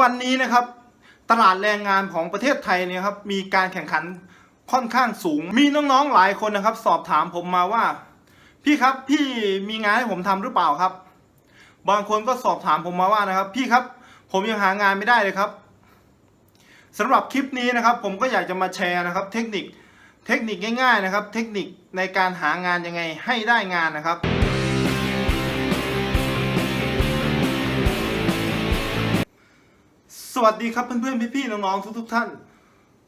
บันนี้นะครับ ตลาดแรงงานของประเทศไทยเนี่ยครับมีการแข่งขันค่อนข้างสูง มีน้องๆหลายคนนะครับ สอบถามผมมาว่า พี่ครับพี่มีงานให้ผมทำหรือเปล่าครับ บางคนก็สอบถามผมมาว่านะครับ พี่ครับผมยังหางานไม่ได้เลยครับสำหรับคลิปนี้นะครับ ผมก็อยากจะมาแชร์นะครับ เทคนิคเทคนิคง่ายๆนะครับ เทคนิคในการหางานยังไงให้ได้งานนะครับ วัสดีครับเพื่อนๆพี่ๆน้องๆทุกๆท่าน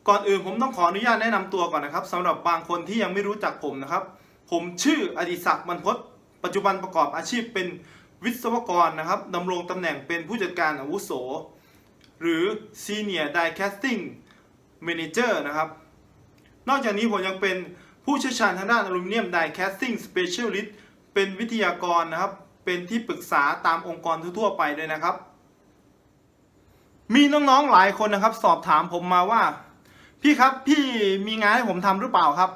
ก่อนอื่นผมต้องขออนุญาตแนะนำตัวก่อนนะครับสำหรับบางคนที่ยังไม่รู้จักผมนะครับ ผมชื่ออดิศักดิ์มันพศปัจจุบันประกอบอาชีพเป็นวิศวกรนะครับดำรงตำแหน่งเป็นผู้จัดการอาวุโส หรือ Senior Die Casting Manager นะครับ นอกจากนี้ผมยังเป็นผู้เชี่ยวชาญทางด้านอลูมิเนียม Die Casting Specialist เป็นวิทยากรนะครับ เป็นที่ปรึกษาตามองค์กรทั่วๆไปด้วยนะครับ มีน้องๆหลายคนนะครับ สอบถามผมมาว่า พี่ครับพี่มีงานให้ผมทำหรือเปล่าครับ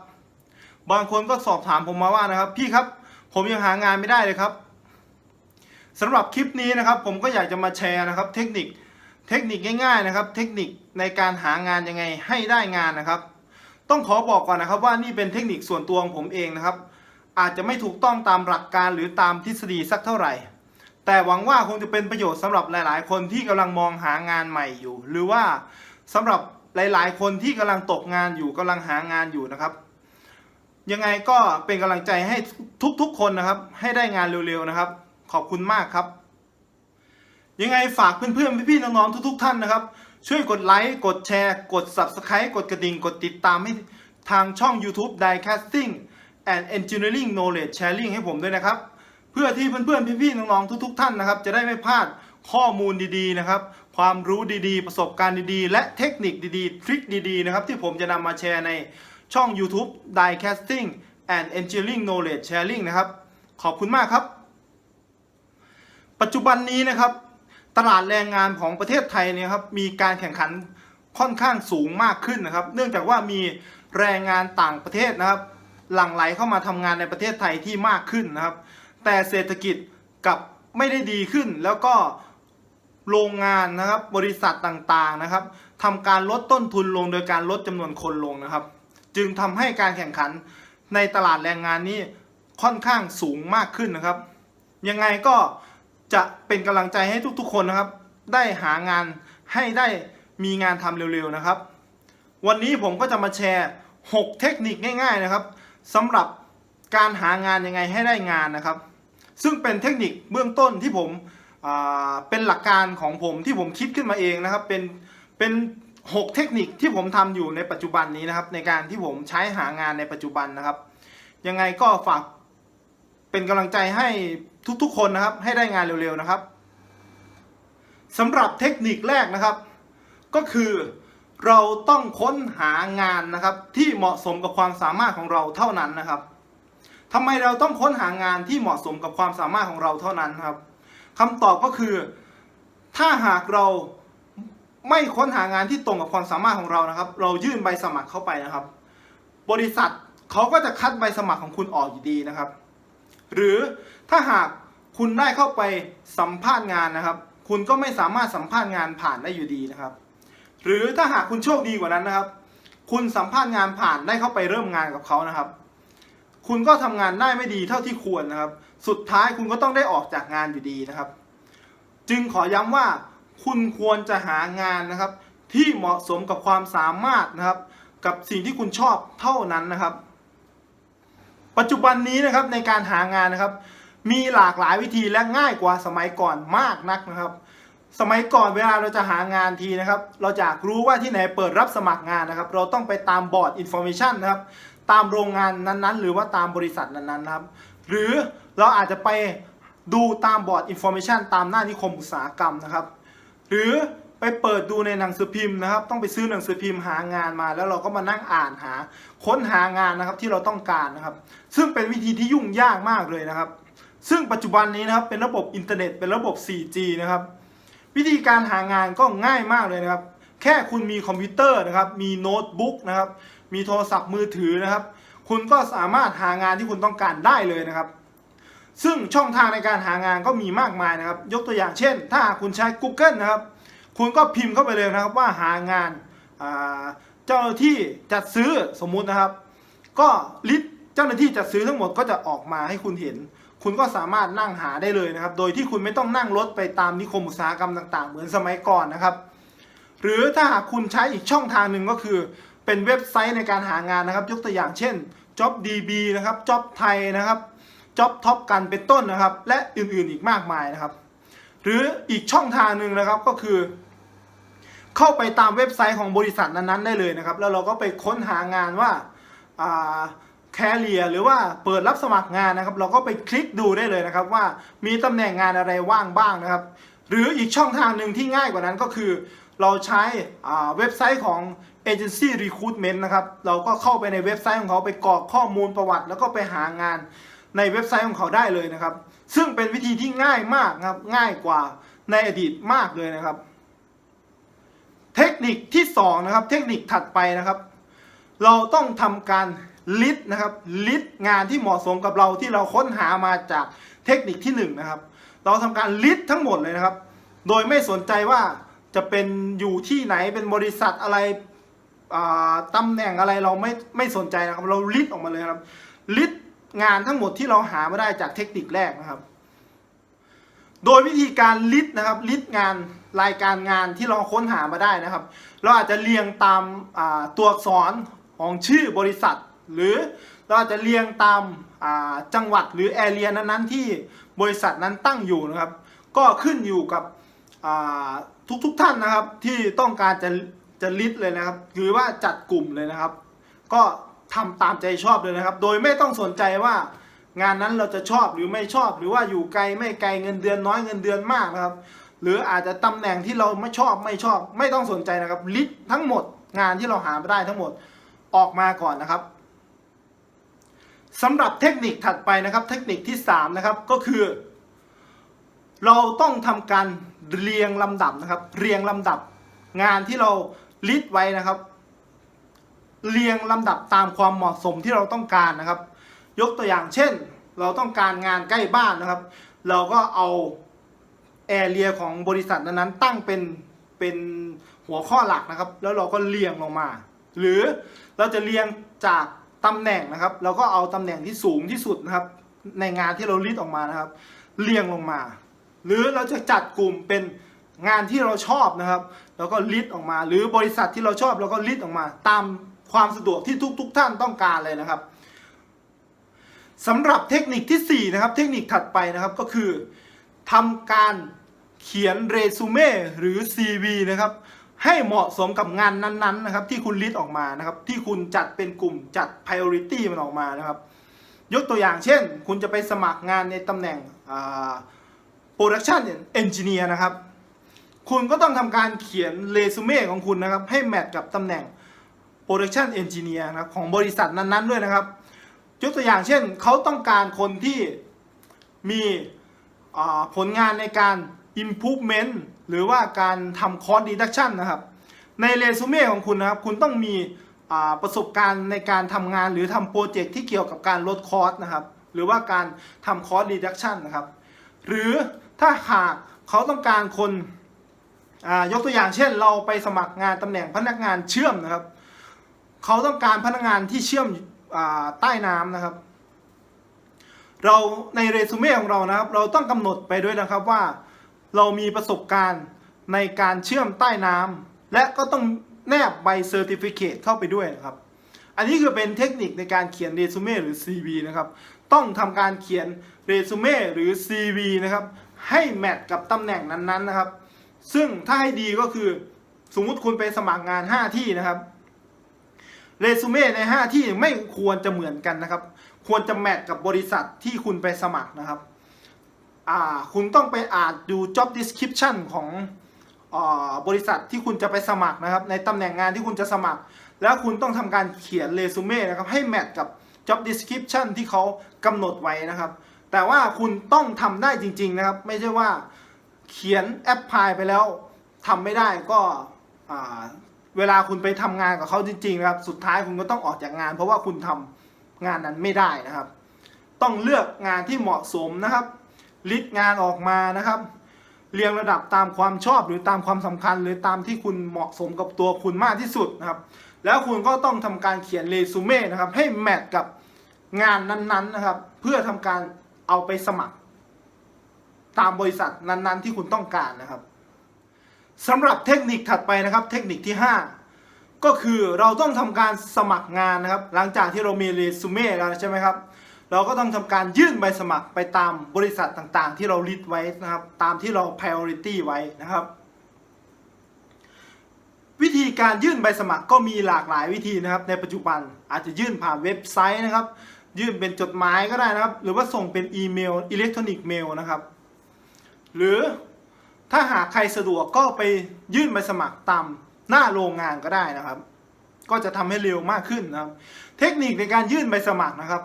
บางคนก็สอบถามผมมาว่านะครับ พี่ครับ ผมยังหางานไม่ได้เลยครับสำหรับคลิปนี้นะครับ ผมก็อยากจะมาแชร์นะครับ เทคนิคเทคนิคง่ายๆนะครับ เทคนิคในการหางานยังไงให้ได้งานนะครับ ต้องขอบอกก่อนนะครับ ว่านี่เป็นเทคนิคส่วนตัวของผมเองนะครับ อาจจะไม่ถูกต้องตามหลักการหรือตามทฤษฎีสักเท่าไหร่ แต่หวังว่าคงจะเป็นประโยชน์สำหรับหลาย ๆ คนที่กำลังมองหางานใหม่อยู่ หรือว่าสำหรับหลาย ๆ คนที่กำลังตกงานอยู่กำลังหางานอยู่นะครับ ยังไงก็เป็นกำลังใจให้ทุก ๆ คนนะครับ ให้ได้งานเร็ว ๆ นะครับ ขอบคุณมากครับ ยังไงฝากเพื่อน ๆ พี่ ๆ น้อง ๆ ทุก ๆ ท่านนะครับ ช่วยกดไลค์ กดแชร์ กด Subscribe กดกระดิ่ง กดติดตามให้ทางช่อง YouTube Diecasting and Engineering Knowledge Sharing ให้ผมด้วยนะครับ พื่อที่เพื่อนๆพี่ๆน้องๆทุก ๆ ท่านนะครับ จะได้ไม่พลาดข้อมูลดีๆนะครับ ความรู้ดีๆ ประสบการณ์ดีๆ และเทคนิคดีๆ ทริคดีๆนะครับที่ผมจะนำมาแชร์ในช่อง YouTube Diecasting and Engineering Knowledge Sharing นะครับ ขอบคุณมากครับ ปัจจุบันนี้นะครับ ตลาดแรงงานของประเทศไทยเนี่ยครับมีการแข่งขันค่อนข้างสูงมากขึ้นนะครับ เนื่องจากว่ามีแรงงานต่างประเทศนะครับ หลั่งไหลเข้ามาทำงานในประเทศไทยที่มากขึ้นนะครับ แต่เศรษฐกิจกับไม่ได้ดีขึ้น แล้วก็โรงงานนะครับบริษัทต่างๆนะครับทำการลดต้นทุนลงโดยการลดจำนวนคนลงนะครับ จึงทำให้การแข่งขันในตลาดแรงงานนี้ค่อนข้างสูงมากขึ้นนะครับ ยังไงก็จะเป็นกำลังใจให้ทุกๆ คนนะครับ ได้หางานให้ได้มีงานทำเร็วๆนะครับ วันนี้ผมก็จะมาแชร์ 6 เทคนิคง่าย ๆนะครับสำหรับการหางานยังไงให้ได้งานนะครับ ซึ่งเป็นเทคนิคเบื้องต้นที่ผมเป็นหลักการของผมที่ผมคิดขึ้นมาเองนะครับ เป็นเป็น6เทคนิคที่ผมทำอยู่ในปัจจุบันนี้นะครับ ในการที่ผมใช้หางานในปัจจุบันนะครับ ยังไงก็ฝากเป็นกำลังใจให้ทุกๆ คนนะครับ ให้ได้งานเร็วๆนะครับสำหรับเทคนิคแรกนะครับ ก็คือเราต้องค้นหางานนะครับ ที่เหมาะสมกับความสามารถของเราเท่านั้นนะครับ ทำไมเราต้องค้นหางานที่เหมาะสมกับความสามารถของเราเท่านั้นครับคำตอบก็คือ ถ้าหากเราไม่ค้นหางานที่ตรงกับความสามารถของเรานะครับ เรายื่นใบสมัครเข้าไปนะครับ บริษัทเขาก็จะคัดใบสมัครของคุณออกอยู่ดีนะครับ หรือถ้าหากคุณได้เข้าไปสัมภาษณ์งานนะครับ คุณก็ไม่สามารถสัมภาษณ์งานผ่านได้อยู่ดีนะครับ หรือถ้าหากคุณโชคดีกว่านั้นนะครับ คุณสัมภาษณ์งานผ่านได้เข้าไปเริ่มงานกับเขานะครับ คุณก็ทำงานได้ไม่ดีเท่าที่ควรนะครับ สุดท้ายคุณก็ต้องได้ออกจากงานอยู่ดีนะครับ จึงขอย้ำว่าคุณควรจะหางานนะครับ ที่เหมาะสมกับความสามารถนะครับ กับสิ่งที่คุณชอบเท่านั้นนะครับ ปัจจุบันนี้นะครับในการหางานนะครับ มีหลากหลายวิธีและง่ายกว่าสมัยก่อนมากนักนะครับ สมัยก่อนเวลาเราจะหางานทีนะครับ เราจะรู้ว่าที่ไหนเปิดรับสมัครงานนะครับ เราต้องไปตามบอร์ดอินโฟมิชันนะครับ ตามโรงงานนั้นๆ หรือว่าตามบริษัทนั้นๆนะครับ หรือเราอาจจะไปดูตามบอร์ดอินโฟมชันตามหน้านิคมอุตสาหกรรมนะครับ หรือไปเปิดดูในหนังสือพิมพ์นะครับ ต้องไปซื้อหนังสือพิมพ์หางานมา แล้วเราก็มานั่งอ่านหา ค้นหางานนะครับที่เราต้องการนะครับ ซึ่งเป็นวิธีที่ยุ่งยากมากเลยนะครับ ซึ่งปัจจุบันนี้นะครับเป็นระบบอินเทอร์เน็ตเป็นระบบ 4G นะครับ วิธีการหางานก็ง่ายมากเลยนะครับ แค่คุณมีคอมพิวเตอร์นะครับ มีโน้ตบุ๊กนะครับ มีโทรศัพท์มือถือนะครับ คุณก็สามารถหางานที่คุณต้องการได้เลยนะครับ ซึ่งช่องทางในการหางานก็มีมากมายนะครับ ยกตัวอย่างเช่น ถ้าคุณใช้ Google นะครับ คุณก็พิมพ์เข้าไปเลยนะครับว่าหางานาเจ้าหน้าที่จัดซื้อสมมุตินะครับ ก็ลิสต์เจ้าหน้าที่จัดซื้อทั้งหมดก็จะออกมาให้คุณเห็น คุณก็สามารถนั่งหาได้เลยนะครับ โดยที่คุณไม่ต้องนั่งรถไปตามนิคมอุตสาหกรรมต่าง ๆ เหมือนสมัยก่อนนะครับ หรือถ้าหากคุณใช้อีกช่องทางหนึ่งก็คือ เป็นเว็บไซต์ในการหางานนะครับ ยกตัวอย่างเช่น JobDB นะครับ Job ไทยนะครับ Job Top กันเป็นต้นนะครับ และอื่นๆอีกมากมายนะครับ หรืออีกช่องทางหนึ่งนะครับก็คือ เข้าไปตามเว็บไซต์ของบริษัทนั้นๆได้เลยนะครับ แล้วเราก็ไปค้นหางานว่าแคเรียหรือว่าเปิดรับสมัครงานนะครับ เราก็ไปคลิกดูได้เลยนะครับ ว่ามีตำแหน่งงานอะไรว่างบ้างนะครับ หรืออีกช่องทางหนึ่งที่ง่ายกว่านั้นก็คือ เราใช้เว็บไซต์ของ Agency Recruitment นะครับ เราก็เข้าไปในเว็บไซต์ของเขาไปกรอกข้อมูลประวัติ แล้วก็ไปหางานในเว็บไซต์ของเขาได้เลยนะครับ ซึ่งเป็นวิธีที่ง่ายมากนะครับ ง่ายกว่าในอดีตมากเลยนะครับ เทคนิคที่สองนะครับ เทคนิคถัดไปนะครับ เราต้องทำการลิสต์นะครับ ลิสต์งานที่เหมาะสมกับเราที่เราค้นหามาจากเทคนิคที่หนึ่งนะครับ เราทำการลิสต์ทั้งหมดเลยนะครับ โดยไม่สนใจว่าจะเป็นอยู่ที่ไหนเป็นบริษัทอะไร ตำแหน่งอะไรเราไม่ไม่สนใจนะครับ เราลิสต์ออกมาเลยครับ ลิสต์งานทั้งหมดที่เราหามาได้จากเทคนิคแรกนะครับ โดยวิธีการลิสต์นะครับ ลิสต์งานรายการงานที่เราค้นหามาได้นะครับ เราอาจจะเรียงตามาตัวอักษรของชื่อบริษัท หรือเราอาจจะเรียงตามาจังหวัดหรือแอเรียนั้นๆที่บริษัทนั้นตั้งอยู่นะครับ ก็ขึ้นอยู่กับทุกทุกท่านนะครับที่ต้องการจะ จะลิสต์เลยนะครับหรือว่าจัดกลุ่มเลยนะครับ ก็ทำตามใจชอบเลยนะครับ โดยไม่ต้องสนใจว่างานนั้นเราจะชอบหรือไม่ชอบหรือว่าอยู่ไกลไม่ไกลเงินเดือนน้อยเงินเดือนมากนะครับ หรืออาจจะตำแหน่งที่เราไม่ชอบไม่ชอบ ไม่ต้องสนใจนะครับ ลิสต์ทั้งหมดงานที่เราหามาได้ทั้งหมดออกมาก่อนนะครับสำหรับเทคนิคถัดไปนะครับ เทคนิคที่3นะครับก็คือ เราต้องทำการเรียงลำดับนะครับ เรียงลำดับงานที่เรา ลิสต์ไว้นะครับ เรียงลำดับตามความเหมาะสมที่เราต้องการนะครับ ยกตัวอย่างเช่น เราต้องการงานใกล้บ้านนะครับ เราก็เอาแอเรียของบริษัทนั้นๆตั้งเป็นเป็นหัวข้อหลักนะครับ แล้วเราก็เรียงลงมา หรือเราจะเรียงจากตำแหน่งนะครับ เราก็เอาตำแหน่งที่สูงที่สุดนะครับ ในงานที่เราลิสต์ออกมานะครับ เรียงลงมา หรือเราจะจัดกลุ่มเป็น งานที่เราชอบนะครับ แล้วก็ลิสต์ออกมา หรือบริษัทที่เราชอบเราก็ลิสต์ออกมา ตามความสะดวกที่ทุกๆท่านต้องการเลยนะครับสำหรับเทคนิคที่ 4 นะครับ เทคนิคถัดไปนะครับก็คือทำการเขียนเรซูเม่หรือ CV นะครับให้เหมาะสมกับงานนั้นๆนะครับที่คุณลิสต์ออกมานะครับที่คุณจัดเป็นกลุ่มจัด priority มันออกมานะครับ ยกตัวอย่างเช่น คุณจะไปสมัครงานในตำแหน่งอ่า Production Engineer นะครับ คุณก็ต้องทำการเขียนเรซูเม่ของคุณนะครับ ให้แมทกับตำแหน่ง Production Engineer นะครับของบริษัทนั้นๆด้วยนะครับยกตัวอย่างเช่นเขาต้องการคนที่มีผลงานในการ improvement หรือว่าการทำ cost reduction นะครับ ในเรซูเม่ของคุณนะครับ คุณต้องมีอ่าประสบการณ์ในการทำงานหรือทำโปรเจกต์ที่เกี่ยวกับการลดคอสนะครับ หรือว่าการทำ cost reduction นะครับ หรือถ้าหากเขาต้องการคน ยกตัวอย่างเช่น เราไปสมัครงานตำแหน่งพนักงานเชื่อมนะครับ เขาต้องการพนักงานที่เชื่อมอใต้น้ำนะครับ เราในเรซูเม่ของเรานะครับ เราต้องกำหนดไปด้วยนะครับว่า เรามีประสบการณ์ในการเชื่อมใต้น้ำและก็ต้องแนบใบเซอร์ติฟิเคเข้าไปด้วยนะครับ อันนี้คือเป็นเทคนิคในการเขียนเรซูเม่หรือ CV นะครับ ต้องทำการเขียนเรซูเม่หรือ CV นะครับ ให้แมทกับตำแหน่งนั้นๆนะครับ ซึ่งถ้าให้ดีก็คือสมมุติคุณไปสมัครงาน 5 ที่นะครับเรซูเม่ใน 5 ที่ไม่ควรจะเหมือนกันนะครับ ควรจะแมทกับบริษัทที่คุณไปสมัครนะครับอ่าคุณต้องไปอ่านดู job description ของอบริษัทที่คุณจะไปสมัครนะครับ ในตำแหน่งงานที่คุณจะสมัคร แล้วคุณต้องทำการเขียนเรซูเม่นะครับให้แมทกับ job description ที่เขากำหนดไว้นะครับ แต่ว่าคุณต้องทำได้จริง ๆ นะครับ ไม่ใช่ว่า เขียนแอปพลายไปแล้วทำไม่ได้ก็เวลาคุณไปทำงานกับเขาจริงๆนะครับ สุดท้ายคุณก็ต้องออกจากงาน เพราะว่าคุณทำงานนั้นไม่ได้นะครับ ต้องเลือกงานที่เหมาะสมนะครับลิสต์งานออกมานะครับ เรียงระดับตามความชอบหรือตามความสำคัญ หรือตามที่คุณเหมาะสมกับตัวคุณมากที่สุดนะครับ แล้วคุณก็ต้องทำการเขียนเรซูเม่นะครับ ให้แมทกับงานนั้นๆนะครับ เพื่อทำการเอาไปสมัคร ตามบริษัทนั้นๆ ที่คุณต้องการนะครับสำหรับเทคนิคถัดไปนะครับ เทคนิคที่ 5 ก็คือเราต้องทำการสมัครงานนะครับ หลังจากที่เรามีเรซูเม่แล้วใช่ไหมครับเราก็ต้องทำการยื่นใบสมัครไปตามบริษัทต่างๆ ที่เราลิสต์ไว้นะครับ ตามที่เรา priority ไว้นะครับ วิธีการยื่นใบสมัครก็มีหลากหลายวิธีนะครับ ในปัจจุบันอาจจะยื่นผ่านเว็บไซต์นะครับ ยื่นเป็นจดหมายก็ได้นะครับ หรือว่าส่งเป็นอีเมลอิเล็กทรอนิกส์เมลนะครับ หรือถ้าหากใครสะดวกก็ไปยื่นใบสมัครตามหน้าโรงงานก็ได้นะครับ ก็จะทำให้เร็วมากขึ้นนะครับ เทคนิคในการยื่นใบสมัครนะครับ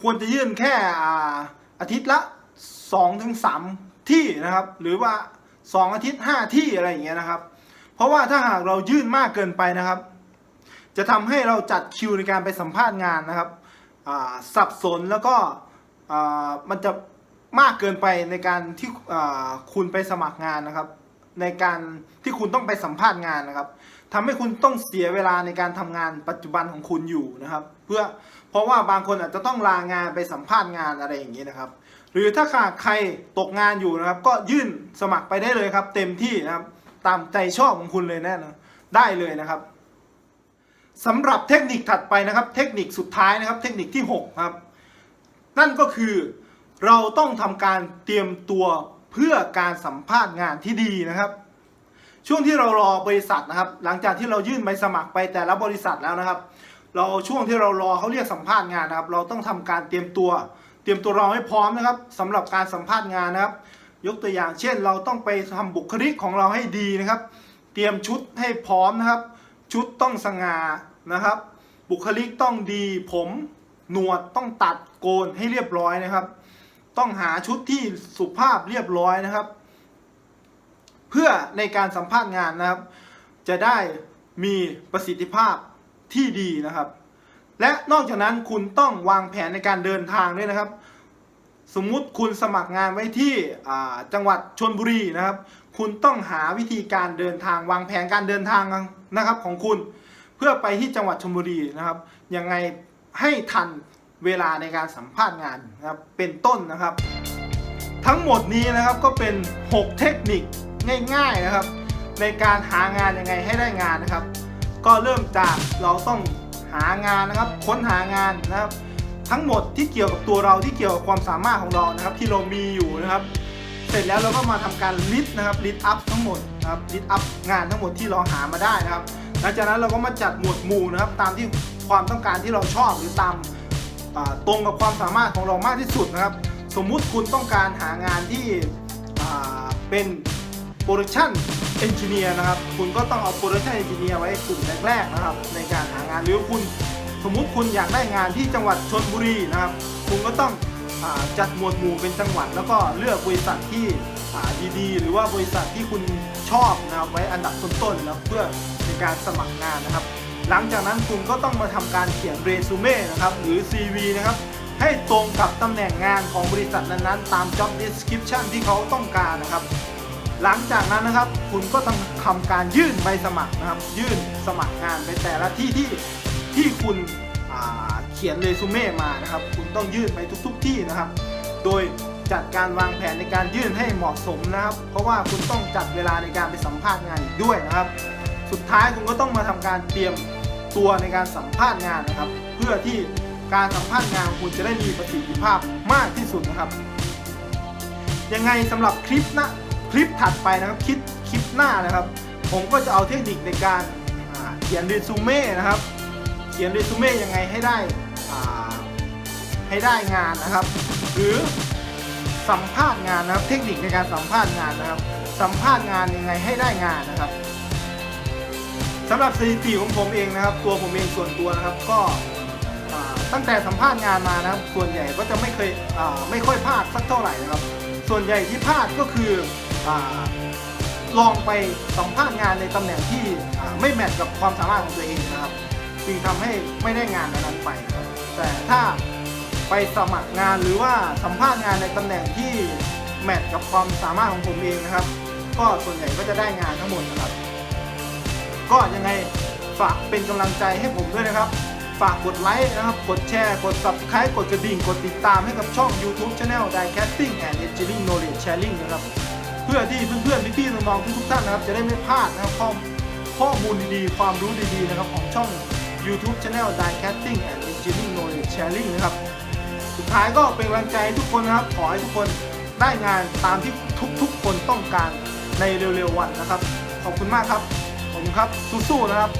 ควรจะยื่นแค่อ่าอาทิตย์ละ2-3ถึงที่นะครับ หรือว่า 2 อาทิตย์ 5 ที่อะไรอย่างเงี้ยนะครับ เพราะว่าถ้าหากเรายื่นมากเกินไปนะครับ จะทำให้เราจัดคิวในการไปสัมภาษณ์งานนะครับอ่าสับสนแล้วก็อ่ามันจะ มากเกินไปในการที่คุณไปสมัครงานนะครับ ในการที่คุณต้องไปสัมภาษณ์งานนะครับทำให้คุณต้องเสียเวลาในการทำงานปัจจุบันของคุณอยู่นะครับ เพื่อเพราะว่าบางคนอาจจะต้องลางานไปสัมภาษณ์งานอะไรอย่างนี้นะครับ หรือถ้าหากใครตกงานอยู่นะครับ ก็ยื่นสมัครไปได้เลยครับ เต็มที่นะครับ ตามใจชอบของคุณเลยแน่นอนได้เลยนะครับสำหรับเทคนิคถัดไปนะครับ เทคนิคสุดท้ายนะครับ เทคนิคที่6ครับนั่นก็คือ เราต้องทำการเตรียมตัวเพื่อการสัมภาษณ์งานที่ดีนะครับ ช่วงที่เรารอบริษัทนะครับ หลังจากที่เรายื่นใบสมัครไปแต่ละบริษัทแล้วนะครับ เราช่วงที่เรารอเขาเรียกสัมภาษณ์งานนะครับ เราต้องทำการเตรียมตัว เตรียมตัวเราให้พร้อมนะครับสำหรับการสัมภาษณ์งานนะครับ ยกตัวอย่างเช่น เราต้องไปทำบุคลิกของเราให้ดีนะครับ เตรียมชุดให้พร้อมนะครับ ชุดต้องสง่านะครับ บุคลิกต้องดี ผมหนวดต้องตัดโกนให้เรียบร้อยนะครับ ต้องหาชุดที่สุภาพเรียบร้อยนะครับ เพื่อในการสัมภาษณ์งานนะครับ จะได้มีประสิทธิภาพที่ดีนะครับ และนอกจากนั้นคุณต้องวางแผนในการเดินทางด้วยนะครับ สมมุติคุณสมัครงานไว้ที่จังหวัดชนบุรีนะครับ คุณต้องหาวิธีการเดินทาง วางแผนการเดินทางนะครับของคุณ เพื่อไปที่จังหวัดชลบุรีนะครับยังไงให้ทัน เวลาในการสัมภาษณ์งานนะครับเป็นต้นนะครับ ทั้งหมดนี้นะครับก็เป็น 6 เทคนิคง่าย ๆนะครับ ในการหางานยังไงให้ได้งานนะครับ ก็เริ่มจากเราต้องหางานนะครับ ค้นหางานนะครับ ทั้งหมดที่เกี่ยวกับตัวเราที่เกี่ยวกับความสามารถของเรานะครับ ที่เรามีอยู่นะครับ เสร็จแล้วเราก็มาทำการลิสต์นะครับลิสต์อัพทั้งหมดนะครับลิสต์อัพงานทั้งหมดที่เราหามาได้นะครับ หลังจากนั้นเราก็มาจัดหมวดหมู่นะครับ ตามที่ความต้องการที่เราชอบหรือตาม ตรงกับความสามารถของเรามากที่สุดนะครับ สมมุติคุณต้องการหางานที่เป็นโปรดักชันเอนจิเนียร์นะครับ คุณก็ต้องเอาโปรดักชันเอนจิเนียร์ไว้กลุ่มแรกๆนะครับ ในการหางานหรือคุณสมมุติคุณอยากได้งานที่จังหวัดชนบุรีนะครับ คุณก็ต้องอจัดหมวดหมู่เป็นจังหวัด แล้วก็เลือกบริษัทที่ดีๆ หรือว่าบริษัทที่คุณชอบนะครับไว้อันดับต้นๆแล้วเพื่อในการสมัครงานนะครับ หลังจากนั้นคุณก็ต้องมาทำการเขียนเรซูเม่นะครับหรือ CV นะครับให้ตรงกับตำแหน่งงานของบริษัทนั้นๆ ตาม job description ที่เขาต้องการนะครับ หลังจากนั้นนะครับ คุณก็ต้องทำการยื่นใบสมัครนะครับ ยื่นสมัครงานไปแต่ละที่ที่ที่คุณเขียนเรซูเม่มานะครับ คุณต้องยื่นไปทุก ๆ ที่นะครับ โดยจัดการวางแผนในการยื่นให้เหมาะสมนะครับ เพราะว่าคุณต้องจัดเวลาในการไปสัมภาษณ์งานอีกด้วยนะครับ สุดท้ายคุณก็ต้องมาทำการเตรียม ตัวในการสัมภาษณ์งานนะครับ เพื่อที่การสัมภาษณ์งานคุณจะได้มีประสิทธิภาพมากที่สุดนะครับ ยังไงสำหรับคลิปนะคลิปถัดไปนะครับคลิปคลิปหน้านะครับ ผมก็จะเอาเทคนิคในการเขียนเรซูเม่นะครับ เขียนเรซูเม่ยังไงให้ได้ให้ได้งานนะครับ หรือสัมภาษณ์งานนะครับ เทคนิคในการสัมภาษณ์งานนะครับ สัมภาษณ์งานยังไงให้ได้งานนะครับ สำหรับสถิติของผมเองนะครับ ตัวผมเองส่วนตัวนะครับก็ตั้งแต่สัมภาษณ์งานมานะครับ ส่วนใหญ่ก็จะไม่เคยไม่ค่อยพลาดสักเท่าไหร่นะครับ ส่วนใหญ่ที่พลาดก็คืออลองไปสัมภาษณ์งานในตำแหน่งที่ไม่แมทกับความสามารถของตัวเองนะครับจึงทำให้ไม่ได้งานนั้นไปนะครับแต่ถ้าไปสมัครงานหรือว่าสัมภาษณ์งานในตำแหน่งที่แมทกับความสามารถของผมเองนะครับ ก็ส่วนใหญ่ก็จะได้งานทั้งหมดนะครับ ก็ยังไงฝากเป็นกำลังใจให้ผมด้วยนะครับ ฝากกดไลค์นะครับ กดแชร์ กด subscribe กดกระดิ่ง กดติดตามให้กับช่อง YouTube Channel Diecasting and Engineering Knowledge Sharing นะครับ เพื่อที่เพื่อนๆ พี่ๆ น้องๆ ทุกๆ ท่านนะครับ จะได้ไม่พลาดนะครับข้อข้อมูลดีๆ ความรู้ดีๆ นะครับของช่อง YouTube Channel Diecasting and Engineering Knowledge Sharing นะครับ สุดท้ายก็เป็นกำลังใจให้ทุกคนนะครับ ขอให้ทุกคนได้งานตามที่ทุกๆ คนต้องการในเร็วๆ วันนะครับ ขอบคุณมากครับ ผมครับสู้ๆนะครับ